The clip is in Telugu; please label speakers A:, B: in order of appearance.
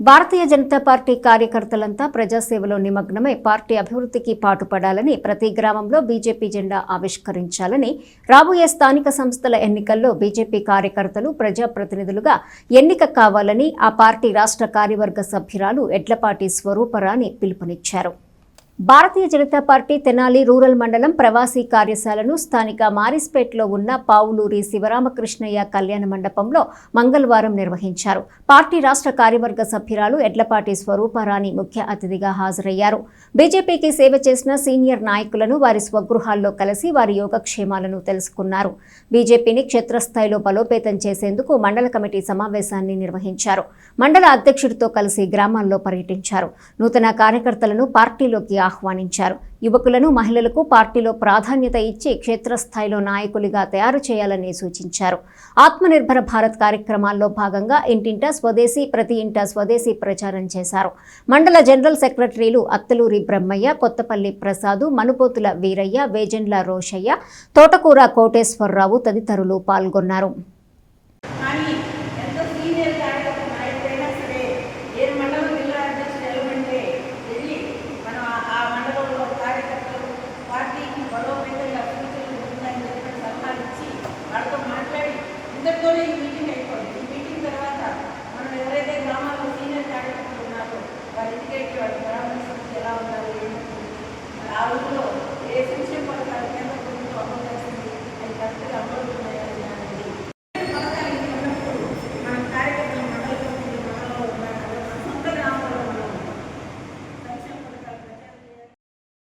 A: భారతీయ జనతా పార్టీ కార్యకర్తలంతా ప్రజాసేవలో నిమగ్నమై పార్టీ అభివృద్ధికి పాటుపడాలని ప్రతి గ్రామంలో బీజేపీ జెండా ఆవిష్కరించాలని రాబోయే స్థానిక సంస్థల ఎన్నికల్లో బీజేపీ కార్యకర్తలు ప్రజాప్రతినిధులుగా ఎన్నిక కావాలని ఆ పార్టీ రాష్ట్ర కార్యవర్గ సభ్యురాలు ఎడ్లపాటి స్వరూపరాణి పిలుపునిచ్చారు. భారతీయ జనతా పార్టీ తెనాలి రూరల్ మండలం ప్రవాసీ కార్యశాలను స్థానిక మారిస్పేట్లో ఉన్న పావులూరి శివరామకృష్ణయ్య కళ్యాణ మండపంలో మంగళవారం నిర్వహించారు. పార్టీ రాష్ట్ర కార్యవర్గ సభ్యురాలు ఎడ్లపాటి స్వరూపారాణి ముఖ్య అతిథిగా హాజరయ్యారు. బీజేపీకి సేవ చేసిన సీనియర్ నాయకులను వారి స్వగృహాల్లో కలిసి వారి యోగక్షేమాలను తెలుసుకున్నారు. బీజేపీని క్షేత్రస్థాయిలో బలోపేతం చేసేందుకు మండల కమిటీ సమావేశాన్ని నిర్వహించారు. మండల అధ్యక్షుడితో కలిసి గ్రామాల్లో పర్యటించారు. నూతన కార్యకర్తలను పార్టీలోకి ఆహ్వానించారు. యువకులను మహిళలకు పార్టీలో ప్రాధాన్యత ఇచ్చి క్షేత్రస్థాయిలో నాయకులుగా తయారు చేయాలని సూచించారు. ఆత్మనిర్భర భారత్ కార్యక్రమాల్లో భాగంగా ఇంటింటా స్వదేశీ ప్రతి ఇంటా స్వదేశీ ప్రచారం చేశారు. మండల జనరల్ సెక్రటరీలు అత్తలూరి బ్రహ్మయ్య కొత్తపల్లి ప్రసాదు మనుపోతుల వీరయ్య వేజెండ్ల రోషయ్య తోటకూర కోటేశ్వరరావు తదితరులు పాల్గొన్నారు. పెట్టి ఎలా ఉండాలి? ఆ రోజులో ఏ